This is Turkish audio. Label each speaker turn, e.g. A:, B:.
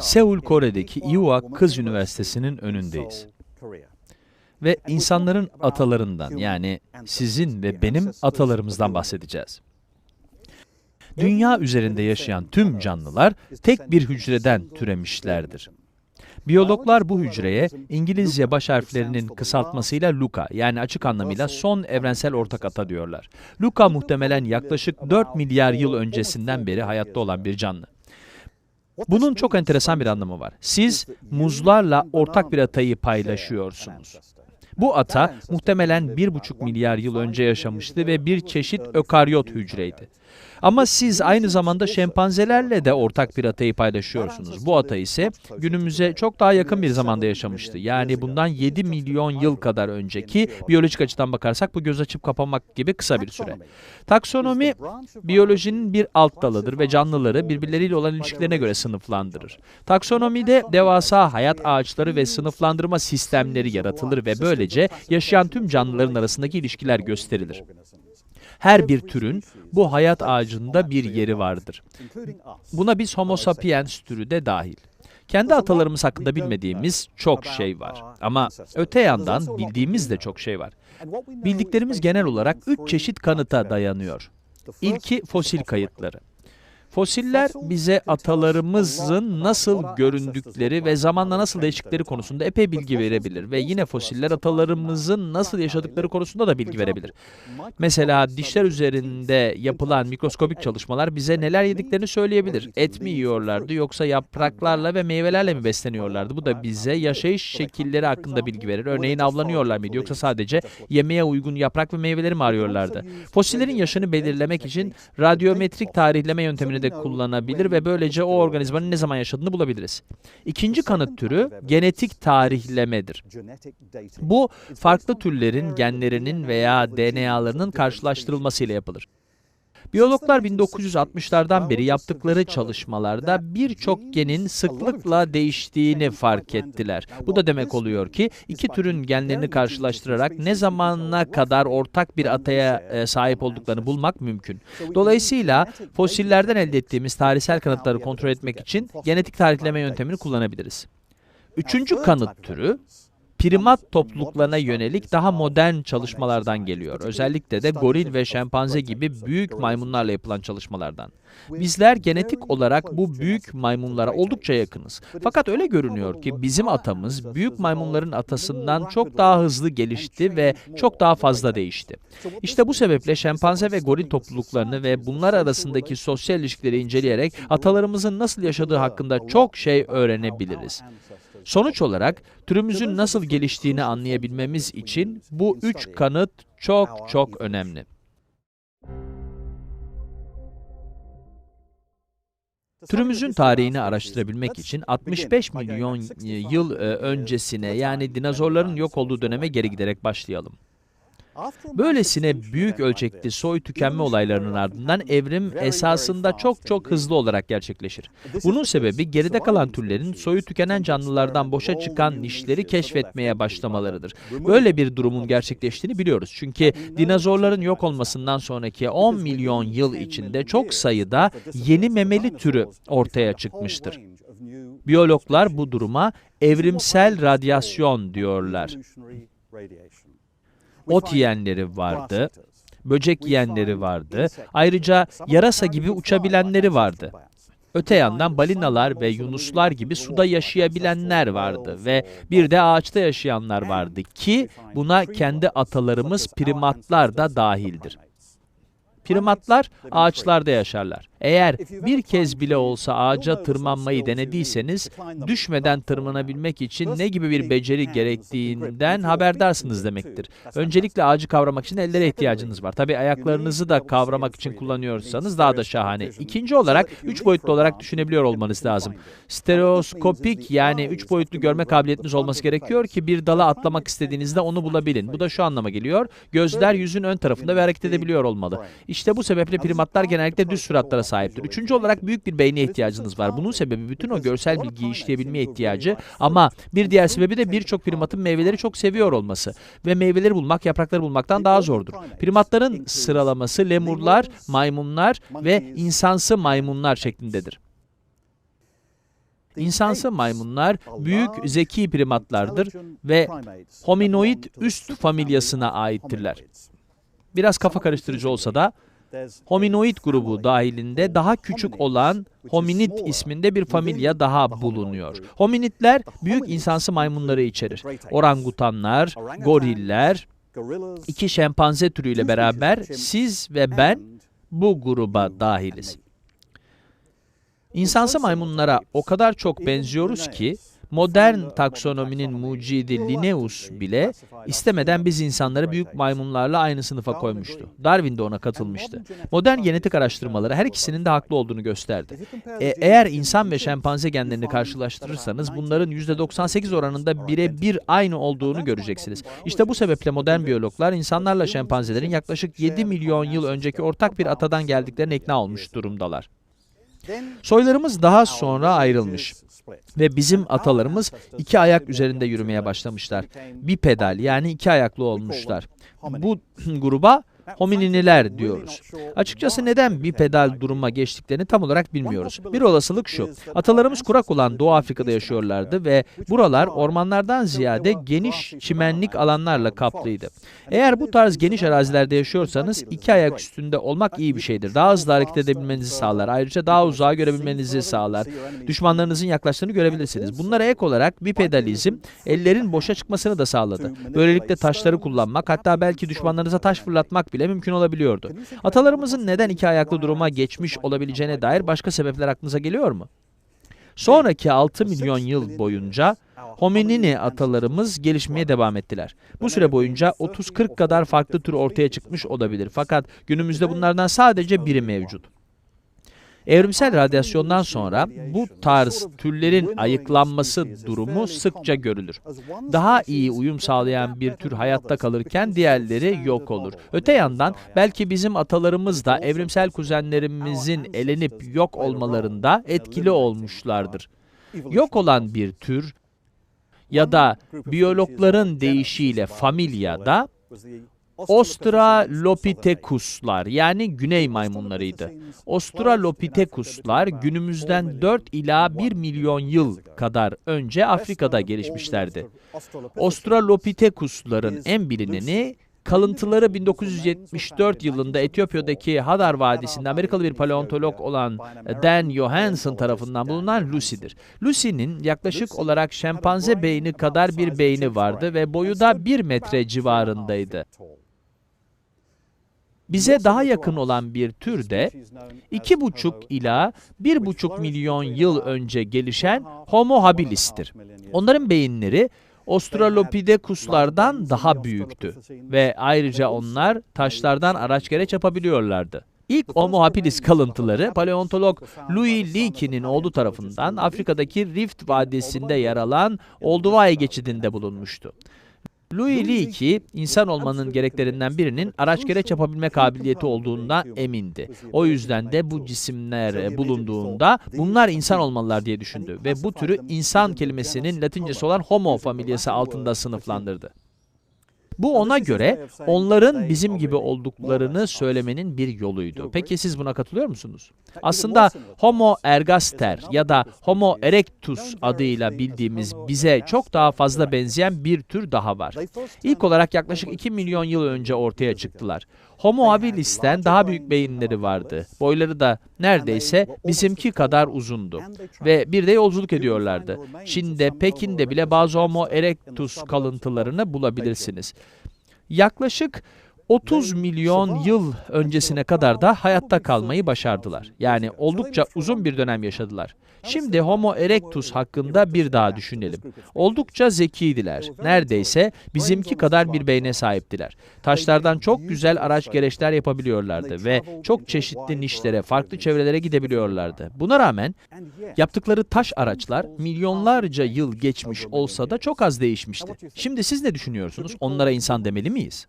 A: Seul, Kore'deki Ewha Kız Üniversitesi'nin önündeyiz. Ve insanların atalarından yani sizin ve benim atalarımızdan bahsedeceğiz. Dünya üzerinde yaşayan tüm canlılar tek bir hücreden türemişlerdir. Biyologlar bu hücreye İngilizce baş harflerinin kısaltmasıyla LUCA yani açık anlamıyla son evrensel ortak ata diyorlar. LUCA muhtemelen yaklaşık 4 milyar yıl öncesinden beri hayatta olan bir canlı. Bunun çok enteresan bir anlamı var. Siz muzlarla ortak bir atayı paylaşıyorsunuz. Bu ata muhtemelen 1,5 milyar yıl önce yaşamıştı ve bir çeşit ökaryot hücreydi. Ama siz aynı zamanda şempanzelerle de ortak bir atayı paylaşıyorsunuz. Bu ata ise günümüze çok daha yakın bir zamanda yaşamıştı. Yani bundan 7 milyon yıl kadar önceki biyolojik açıdan bakarsak bu göz açıp kapamak gibi kısa bir süre. Taksonomi biyolojinin bir alt dalıdır ve canlıları birbirleriyle olan ilişkilerine göre sınıflandırır. Taksonomide devasa hayat ağaçları ve sınıflandırma sistemleri yaratılır ve böylece yaşayan tüm canlıların arasındaki ilişkiler gösterilir. Her bir türün bu hayat ağacında bir yeri vardır. Buna biz Homo sapiens türü de dahil. Kendi atalarımız hakkında bilmediğimiz çok şey var. Ama öte yandan bildiğimiz de çok şey var. Bildiklerimiz genel olarak üç çeşit kanıta dayanıyor. İlki fosil kayıtları. Fosiller bize atalarımızın nasıl göründükleri ve zamanla nasıl değiştikleri konusunda epey bilgi verebilir ve yine fosiller atalarımızın nasıl yaşadıkları konusunda da bilgi verebilir. Mesela dişler üzerinde yapılan mikroskobik çalışmalar bize neler yediklerini söyleyebilir. Et mi yiyorlardı yoksa yapraklarla ve meyvelerle mi besleniyorlardı? Bu da bize yaşayış şekilleri hakkında bilgi verir. Örneğin avlanıyorlar mıydı yoksa sadece yemeğe uygun yaprak ve meyveleri mi arıyorlardı? Fosillerin yaşını belirlemek için radyometrik tarihleme yöntemini de kullanabilir ve böylece o organizmanın ne zaman yaşadığını bulabiliriz. İkinci kanıt türü genetik tarihlemedir. Bu farklı türlerin genlerinin veya DNA'larının karşılaştırılmasıyla yapılır. Biyologlar 1960'lardan beri yaptıkları çalışmalarda birçok genin sıklıkla değiştiğini fark ettiler. Bu da demek oluyor ki iki türün genlerini karşılaştırarak ne zamana kadar ortak bir ataya e, sahip olduklarını bulmak mümkün. Dolayısıyla fosillerden elde ettiğimiz tarihsel kanıtları kontrol etmek için genetik tarihleme yöntemini kullanabiliriz. Üçüncü kanıt türü primat topluluklarına yönelik daha modern çalışmalardan geliyor. Özellikle de goril ve şempanze gibi büyük maymunlarla yapılan çalışmalardan. Bizler genetik olarak bu büyük maymunlara oldukça yakınız. Fakat öyle görünüyor ki bizim atamız büyük maymunların atasından çok daha hızlı gelişti ve çok daha fazla değişti. İşte bu sebeple şempanze ve goril topluluklarını ve bunlar arasındaki sosyal ilişkileri inceleyerek atalarımızın nasıl yaşadığı hakkında çok şey öğrenebiliriz. Sonuç olarak türümüzün nasıl geliştiğini anlayabilmemiz için bu üç kanıt çok çok önemli. Türümüzün tarihini araştırabilmek için 65 milyon yıl e, öncesine yani dinozorların yok olduğu döneme geri giderek başlayalım. Böylesine büyük ölçekli soy tükenme olaylarının ardından evrim esasında çok çok hızlı olarak gerçekleşir. Bunun sebebi geride kalan türlerin soyu tükenen canlılardan boşa çıkan nişleri keşfetmeye başlamalarıdır. Böyle bir durumun gerçekleştiğini biliyoruz. Çünkü dinozorların yok olmasından sonraki 10 milyon yıl içinde çok sayıda yeni memeli türü ortaya çıkmıştır. Biyologlar bu duruma evrimsel radyasyon diyorlar ot yiyenleri vardı, böcek yiyenleri vardı, ayrıca yarasa gibi uçabilenleri vardı. Öte yandan balinalar ve yunuslar gibi suda yaşayabilenler vardı ve bir de ağaçta yaşayanlar vardı ki buna kendi atalarımız primatlar da dahildir. Primatlar ağaçlarda yaşarlar. Eğer bir kez bile olsa ağaca tırmanmayı denediyseniz, düşmeden tırmanabilmek için ne gibi bir beceri gerektiğinden haberdarsınız demektir. Öncelikle ağacı kavramak için ellere ihtiyacınız var. Tabi ayaklarınızı da kavramak için kullanıyorsanız daha da şahane. İkinci olarak, üç boyutlu olarak düşünebiliyor olmanız lazım. Stereoskopik yani üç boyutlu görme kabiliyetiniz olması gerekiyor ki bir dala atlamak istediğinizde onu bulabilin. Bu da şu anlama geliyor. Gözler yüzün ön tarafında ve hareket edebiliyor olmalı. İşte bu sebeple primatlar genellikle düz suratlara sahiptir. Üçüncü olarak büyük bir beyne ihtiyacınız var. Bunun sebebi bütün o görsel bilgiyi işleyebilmeye ihtiyacı ama bir diğer sebebi de birçok primatın meyveleri çok seviyor olması ve meyveleri bulmak yaprakları bulmaktan daha zordur. Primatların sıralaması lemurlar, maymunlar ve insansı maymunlar şeklindedir. İnsansı maymunlar büyük zeki primatlardır ve hominoid üst familyasına aittirler. Biraz kafa karıştırıcı olsa da hominoid grubu dahilinde daha küçük olan hominid isminde bir familya daha bulunuyor. Hominidler büyük insansı maymunları içerir. Orangutanlar, goriller, iki şempanze türüyle beraber siz ve ben bu gruba dahiliz. İnsansı maymunlara o kadar çok benziyoruz ki modern taksonominin mucidi Linnaeus bile istemeden biz insanları büyük maymunlarla aynı sınıfa koymuştu. Darwin de ona katılmıştı. Modern genetik araştırmaları her ikisinin de haklı olduğunu gösterdi. E, eğer insan ve şempanze genlerini karşılaştırırsanız bunların %98 oranında birebir aynı olduğunu göreceksiniz. İşte bu sebeple modern biyologlar insanlarla şempanzelerin yaklaşık 7 milyon yıl önceki ortak bir atadan geldiklerine ikna olmuş durumdalar. Soylarımız daha sonra ayrılmış ve bizim atalarımız iki ayak üzerinde yürümeye başlamışlar. Bir pedal yani iki ayaklı olmuşlar. Bu gruba homininiler diyoruz. Açıkçası neden bir pedal duruma geçtiklerini tam olarak bilmiyoruz. Bir olasılık şu, atalarımız kurak olan Doğu Afrika'da yaşıyorlardı ve buralar ormanlardan ziyade geniş çimenlik alanlarla kaplıydı. Eğer bu tarz geniş arazilerde yaşıyorsanız iki ayak üstünde olmak iyi bir şeydir. Daha hızlı hareket edebilmenizi sağlar. Ayrıca daha uzağa görebilmenizi sağlar. Düşmanlarınızın yaklaştığını görebilirsiniz. Bunlara ek olarak bipedalizm ellerin boşa çıkmasını da sağladı. Böylelikle taşları kullanmak hatta belki düşmanlarınıza taş fırlatmak bile mümkün olabiliyordu. Atalarımızın neden iki ayaklı duruma geçmiş olabileceğine dair başka sebepler aklınıza geliyor mu? Sonraki 6 milyon yıl boyunca hominini atalarımız gelişmeye devam ettiler. Bu süre boyunca 30-40 kadar farklı tür ortaya çıkmış olabilir fakat günümüzde bunlardan sadece biri mevcut. Evrimsel radyasyondan sonra bu tarz türlerin ayıklanması durumu sıkça görülür. Daha iyi uyum sağlayan bir tür hayatta kalırken diğerleri yok olur. Öte yandan belki bizim atalarımız da evrimsel kuzenlerimizin elenip yok olmalarında etkili olmuşlardır. Yok olan bir tür ya da biyologların deyişiyle familyada Australopithecuslar yani güney maymunlarıydı. Australopithecuslar günümüzden 4 ila 1 milyon yıl kadar önce Afrika'da gelişmişlerdi. Australopithecusların en bilineni kalıntıları 1974 yılında Etiyopya'daki Hadar Vadisi'nde Amerikalı bir paleontolog olan Dan Johansson tarafından bulunan Lucy'dir. Lucy'nin yaklaşık olarak şempanze beyni kadar bir beyni vardı ve boyu da 1 metre civarındaydı. Bize daha yakın olan bir tür de 2,5 ila 1,5 milyon yıl önce gelişen Homo habilis'tir. Onların beyinleri Australopithecus'lardan daha büyüktü ve ayrıca onlar taşlardan araç gereç yapabiliyorlardı. İlk Homo habilis kalıntıları paleontolog Louis Leakey'nin oğlu tarafından Afrika'daki Rift Vadisi'nde yer alan Olduvai geçidinde bulunmuştu. Louis Leakey, insan olmanın gereklerinden birinin araç gereç yapabilme kabiliyeti olduğundan emindi. O yüzden de bu cisimler bulunduğunda bunlar insan olmalılar diye düşündü ve bu türü insan kelimesinin latincesi olan homo familyası altında sınıflandırdı. Bu ona göre onların bizim gibi olduklarını söylemenin bir yoluydu. Peki siz buna katılıyor musunuz? Aslında Homo ergaster ya da Homo erectus adıyla bildiğimiz bize çok daha fazla benzeyen bir tür daha var. İlk olarak yaklaşık 2 milyon yıl önce ortaya çıktılar. Homo habilis'ten daha büyük beyinleri vardı. Boyları da neredeyse bizimki kadar uzundu. Ve bir de yolculuk ediyorlardı. Çin'de, Pekin'de bile bazı Homo erectus kalıntılarını bulabilirsiniz. Yaklaşık 30 milyon yıl öncesine kadar da hayatta kalmayı başardılar. Yani oldukça uzun bir dönem yaşadılar. Şimdi Homo erectus hakkında bir daha düşünelim. Oldukça zekiydiler. Neredeyse bizimki kadar bir beyne sahiptiler. Taşlardan çok güzel araç gereçler yapabiliyorlardı ve çok çeşitli nişlere, farklı çevrelere gidebiliyorlardı. Buna rağmen yaptıkları taş araçlar milyonlarca yıl geçmiş olsa da çok az değişmişti. Şimdi siz ne düşünüyorsunuz? Onlara insan demeli miyiz?